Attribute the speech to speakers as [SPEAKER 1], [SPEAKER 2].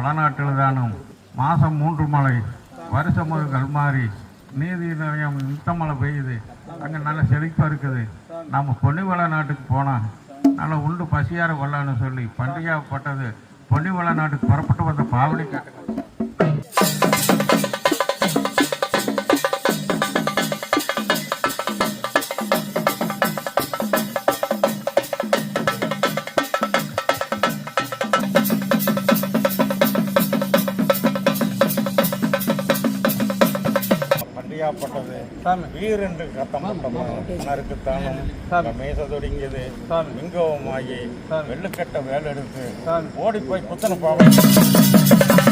[SPEAKER 1] பல தானும் மாதம் மூன்று மழை வருஷம் ஒரு கல்மாரி. நீதி நிலையம் இந்த மழை பெய்யுது. அங்கே நல்ல செழிப்பாக இருக்குது. நம்ம பொன்னிவள நாட்டுக்கு போனால் நல்லா உண்டு பசியார கொள்ளான்னு சொல்லி பண்டிகைப்பட்டது பொன்னிவள நாட்டுக்கு புறப்பட்டு வந்த பாவனி பண்டிகைப்பட்டது
[SPEAKER 2] சாமி.
[SPEAKER 1] வீரென்று கத்தப்பட்டமா நறுக்குத்தானும்
[SPEAKER 2] சாமி.
[SPEAKER 1] மேச தொடங்கியது.
[SPEAKER 2] சாமி.
[SPEAKER 1] விங்கவமாகி
[SPEAKER 2] சாமி.
[SPEAKER 1] வெள்ளுக்கட்ட வேலெடுத்து
[SPEAKER 2] சாமி.
[SPEAKER 1] ஓடி போய் புத்தன பாவம்.